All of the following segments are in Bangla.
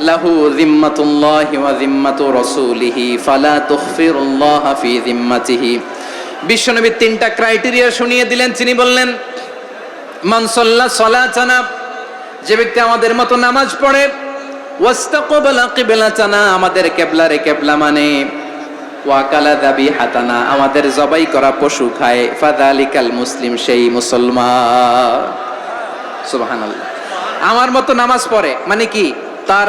লাহু যিম্মাতুল্লাহি ওয়া যিম্মাতু রাসূলিহি, ফালা তুখফিরুল্লাহ ফি যিম্মাতিহি। বিশ্বনবী তিনটা ক্রাইটেরিয়া শুনিয়ে দিলেন, তিনি বললেন, মান সাল্লা সালাতানা যে ব্যক্তি আমাদের মতো নামাজ পড়ে, ওয়াস্তাকবালা কিবলাতানা, আমাদের কেবলারে কেবলা মানে ওয়াকালা দাবি হাতানা আমাদের জবাই করা পশু খায় ফাদালিকাল মুসলিম সেই মুসলমান। সুবহানাল্লাহ। আমার মতো নামাজ পড়ে মানে কি? তার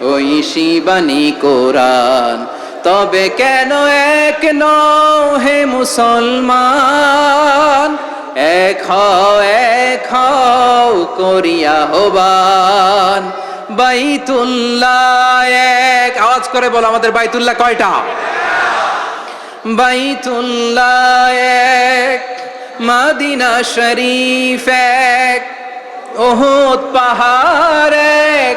ওই শিবানী কোরআন। তবে কেন এক নও হে মুসলমান? এক এক হও করিয়া হবান বাইতুল্লাহ এক। আওয়াজ করে বলো আমাদের বাইতুল্লাহ কয়টা? বাইতুল্লাহ এক, মাদিনা শরীফ এক, ওহুদ পাহাড় এক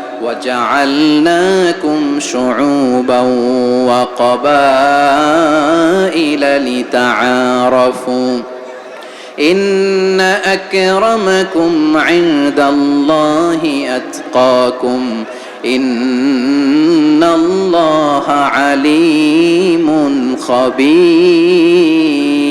وجعلناكم شعوبا وقبائل لتعارفوا إن أكرمكم عند الله أتقاكم إن الله عليم خبير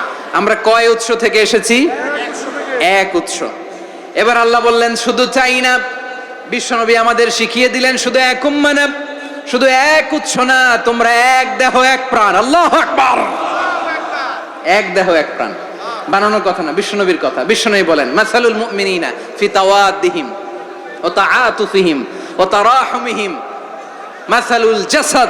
আমরা কয় উৎস থেকে এসেছি? এক উৎস। এবার আল্লাহ বললেন, শুধু চাই না, বিশ্বনবী আমাদের শিখিয়ে দিলেন, শুধু এক উম্মা না, শুধু এক উৎস না, তোমরা এক দেহ, এক প্রাণ। আল্লাহ আকবার! এক দেহ, এক প্রাণ। বানানোর কথা না, বিশ্বনবীর কথা। বিশ্বনবী বলেন, মাসালুল মুমিনিনা ফি তাওয়াদ্দিহিম ও তাআতুফিহিম ও তারাহমিহিম। মাসালুল জাসাদ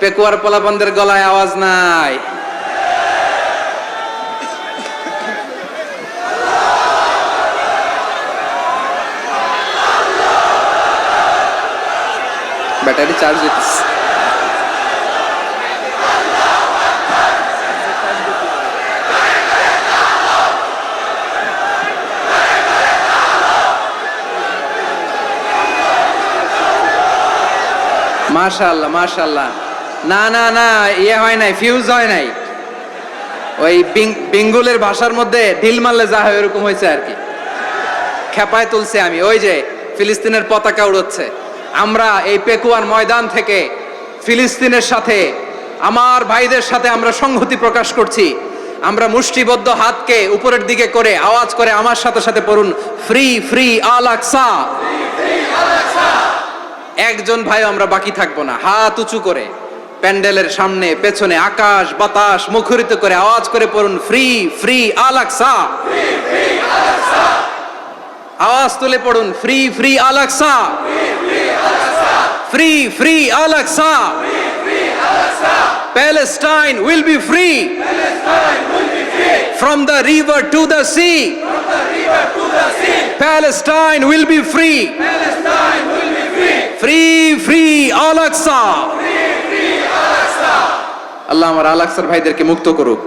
পেকুয়ার পোলাপনদের গলায় আওয়াজ নাই। ব্যাটারি চার্জ দিতেছে। মাশাআল্লাহ মাশাআল্লাহ না না না ইয়ে হয় নাই ফিউজ হয় নাই। ওই বেঙ্গলের ভাষার মধ্যে ঢিল মারলে যা হয় ওরকম হয়েছে আর কি। খেপায় তুলছে আমি, ওই যে ফিলিস্তিনের পতাকা উড়োচ্ছে। আমরা এই পেকুয়ার ময়দান থেকে ফিলিস্তিনের সাথে, আমার ভাইদের সাথে আমরা সংহতি প্রকাশ করছি। আমরা মুষ্টিবদ্ধ হাতকে উপরের দিকে করে আওয়াজ করে আমার সাথে সাথে পড়ুন, ফ্রি ফ্রি, আল আকসা। একজন ভাই আমরা বাকি থাকব না, হাত উঁচু করে। প্যান্ডেলের সামনে, পেছনে আকাশ, বাতাস, মুখরিত করে আওয়াজ করে পড়ুন, ফ্রি ফ্রি, আলাক্সা। আওয়াজ তুলে পড়ুন, ফ্রি ফ্রি, আলাক্সা। Free free, আলাক্সা। Palestine will be free. From the river to the sea. Palestine will be free. Free free, আলাক্সা। আল্লাহ আমার আল আকসার ভাইদেরকে মুক্ত করুক।